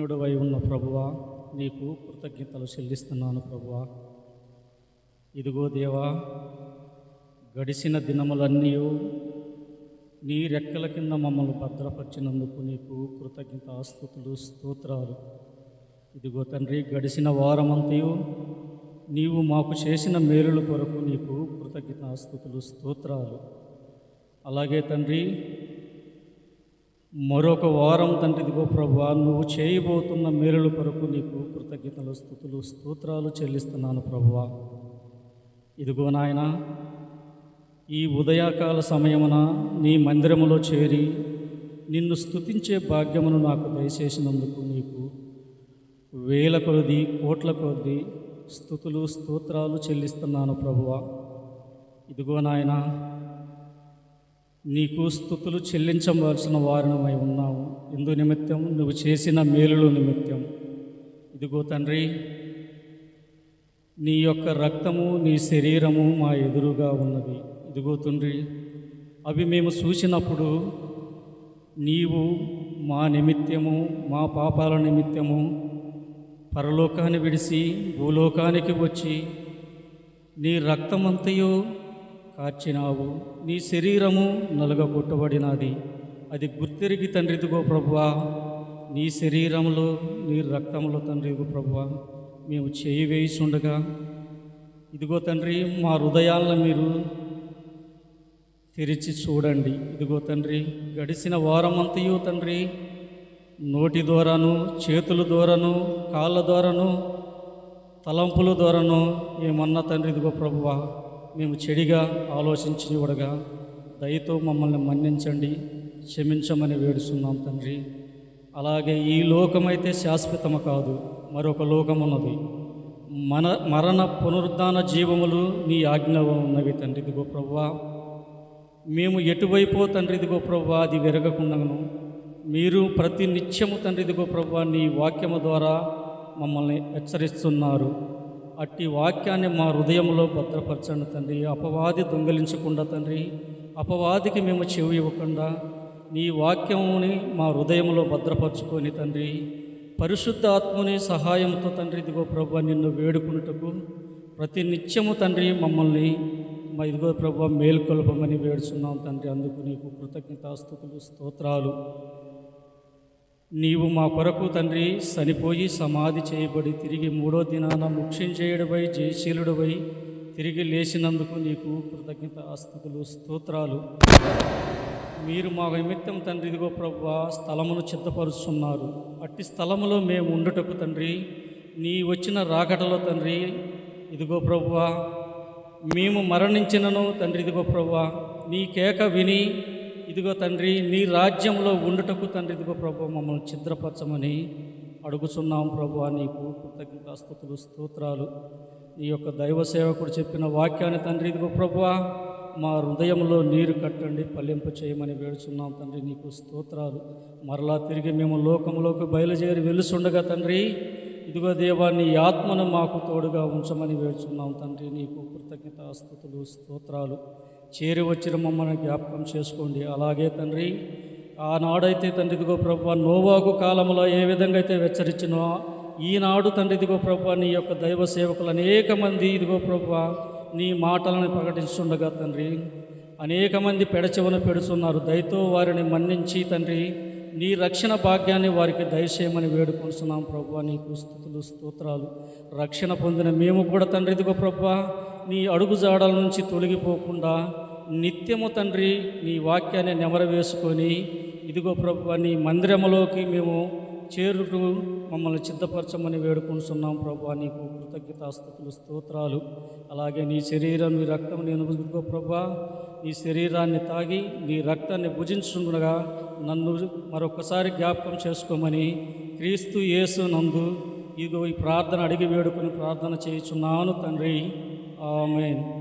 నుడవై ఉన్న ప్రభువా నీకు కృతజ్ఞతలు చెల్లిస్తున్నాను ప్రభువా. ఇదిగో దేవా గడిచిన దినములన్నీ నీ రెక్కల కింద మమ్మల్ని భద్రపరిచినందుకు నీకు కృతజ్ఞత ఆస్తుతులు స్తోత్రాలు. ఇదిగో తండ్రి గడిచిన వారమంతయు నీవు మాకు చేసిన మేలుల కొరకు నీకు కృతజ్ఞత ఆస్తుతులు స్తోత్రాలు. అలాగే తండ్రి మరొక వారం తండ్రి ఇదిగో ప్రభువా నువ్వు చేయబోతున్న మేలుల కొరకు నీకు కృతజ్ఞతలు స్థుతులు స్తోత్రాలు చెల్లిస్తున్నాను ప్రభువా ఇదిగో నాయన ఈ ఉదయాకాల సమయమున నీ మందిరములో చేరి నిన్ను స్థుతించే భాగ్యమును నాకు దయచేసినందుకు నీకు వేల కొలది కోట్ల కొలది స్థుతులు స్తోత్రాలు చెల్లిస్తున్నాను ప్రభువా ఇదిగో నాయనా నీకు స్థుతులు చెల్లించవలసిన వారినమై ఉన్నాము ఇందు నిమిత్తం నువ్వు చేసిన మేలుల నిమిత్తం. ఇదిగో తండ్రి నీ యొక్క రక్తము నీ శరీరము మా ఎదురుగా ఉన్నది ఇదిగో తండ్రి అవి మేము చూసినప్పుడు నీవు మా నిమిత్తము మా పాపాల నిమిత్తము పరలోకాన్ని విడిసి భూలోకానికి వచ్చి నీ రక్తమంతయో కార్చినావు నీ శరీరము నలుగగొట్టబడినది. అది గుర్తిరిగి తండ్రిదిగో ప్రభువా. నీ శరీరంలో నీ రక్తంలో తండ్రిదిగో ప్రభువా. మేము చేయి వేయిచుండగా. ఇదిగో తండ్రి మా హృదయాలను మీరు తెరిచి చూడండి. ఇదిగో తండ్రి గడిచిన వారమంతయు తండ్రి నోటి ద్వారాను చేతుల ద్వారాను కాళ్ళ ద్వారాను తలంపుల ద్వారాను ఏమన్నా తండ్రి ఇదిగో ప్రభువా. మేము చెడిగా ఆలోచించి చూడగా దయతో మమ్మల్ని మన్నించండి క్షమించమని వేడుస్తున్నాం తండ్రి. అలాగే ఈ లోకమైతే శాశ్వతము కాదు మరొక లోకమున్నది. మన మరణ పునరుద్ధాన జీవములు నీ ఆజ్ఞలో ఉన్నవి తండ్రి. ఇదిగో ప్రవ్వా మేము ఎటువైపో తండ్రి ఇదిగో ప్రవ్వా అది విరగకుండాను. మీరు ప్రతి నిత్యము తండ్రి ఇదిగో ప్రవ్వా నీ వాక్యము ద్వారా మమ్మల్ని హెచ్చరిస్తున్నారు. అట్టి వాక్యాన్ని మా హృదయంలో భద్రపరచండి తండ్రి. అపవాది దొంగిలించకుండా తండ్రి. అపవాదికి మేము చెవి ఇవ్వకుండా నీ వాక్యముని మా హృదయంలో భద్రపరచుకొని తండ్రి. పరిశుద్ధ ఆత్మని సహాయంతో తండ్రి ఇదిగో ప్రభు నిన్ను వేడుకున్నటకు ప్రతి నిత్యము తండ్రి మమ్మల్ని మా ఇదిగో ప్రభు మేల్కొల్పమని వేడుచున్నాం తండ్రి. అందుకు నీకు కృతజ్ఞతాస్థుతులు స్తోత్రాలు. నీవు మా కొరకు తండ్రి చనిపోయి సమాధి చేయబడి తిరిగి మూడో దినాన ముఖ్యం జయశీలుడవై తిరిగి లేచినందుకు నీకు కృతజ్ఞత ఆస్తుతులు స్తోత్రాలు. మీరు మా నిమిత్తం తండ్రి ఇదిగో ప్రభు స్థలమును చిత్తపరుస్తున్నారు అట్టి స్థలములో మేము ఉండుటకు తండ్రి నీ వచ్చిన రాకటలో తండ్రి ఇదిగో ప్రభువా మేము మరణించినను తండ్రి ఇదిగో ప్రభువా నీ కేక విని ఇదిగో తండ్రి నీ రాజ్యంలో ఉండుటకు తండ్రి ఇదిగో ప్రభు మమ్మల్ని ఛిద్రపరచమని అడుగుచున్నాం ప్రభు నీకు కృతజ్ఞత స్థుతులు స్తోత్రాలు. నీ యొక్క దైవ సేవకుడు చెప్పిన వాక్యాన్ని తండ్రి ఇదిగో ప్రభు మా హృదయంలో నీరు కట్టండి పల్లింపు చేయమని వేడుచున్నాం తండ్రి నీకు స్తోత్రాలు. మరలా తిరిగి మేము లోకంలోకి బయలుదేరి వెలుసుండగా తండ్రి ఇదిగో దేవా నీ ఆత్మను మాకు తోడుగా ఉంచమని వేడుచున్నాం తండ్రి నీకు కృతజ్ఞత స్థుతులు స్తోత్రాలు. చేరి వచ్చిన మమ్మల్ని జ్ఞాపకం చేసుకోండి. అలాగే తండ్రి ఆనాడైతే తండ్రి ఇదిగో ప్రభు నోవాకు కాలంలో ఏ విధంగా అయితే హెచ్చరించినో ఈనాడు తండ్రి ఇదిగో ప్రభు నీ యొక్క దైవ సేవకులు అనేక మంది ఇదిగో ప్రభు నీ మాటలను ప్రకటిస్తుండగా తండ్రి అనేక మంది పెడచెవన పెడుతున్నారు. దయతో వారిని మన్నించి తండ్రి నీ రక్షణ భాగ్యాన్ని వారికి దయచేయమని వేడుకుంటున్నాం ప్రభు నీకు స్థుతులు స్తోత్రాలు. రక్షణ పొందిన మేము కూడా తండ్రి ఇదిగో ప్రభు నీ అడుగుజాడల నుంచి తొలగిపోకుండా నిత్యము తండ్రి నీ వాక్యాన్ని నెమరవేసుకొని ఇదిగో ప్రభు నీ మందిరములోకి మేము చేరుటూ మమ్మల్ని సిద్ధపరచమని వేడుకుంటున్నాం ప్రభు నీకు కృతజ్ఞతాస్థుతులు స్తోత్రాలు. అలాగే నీ శరీరం నీ రక్తం నేను ఇదిగో ప్రభా నీ శరీరాన్ని తాగి నీ రక్తాన్ని భుజించుండగా నన్ను మరొకసారి జ్ఞాపకం చేసుకోమని క్రీస్తు యేసు నందు ఇదిగో ఈ ప్రార్థన అడిగి వేడుకొని ప్రార్థన చేయుచున్నాను తండ్రి. Amen.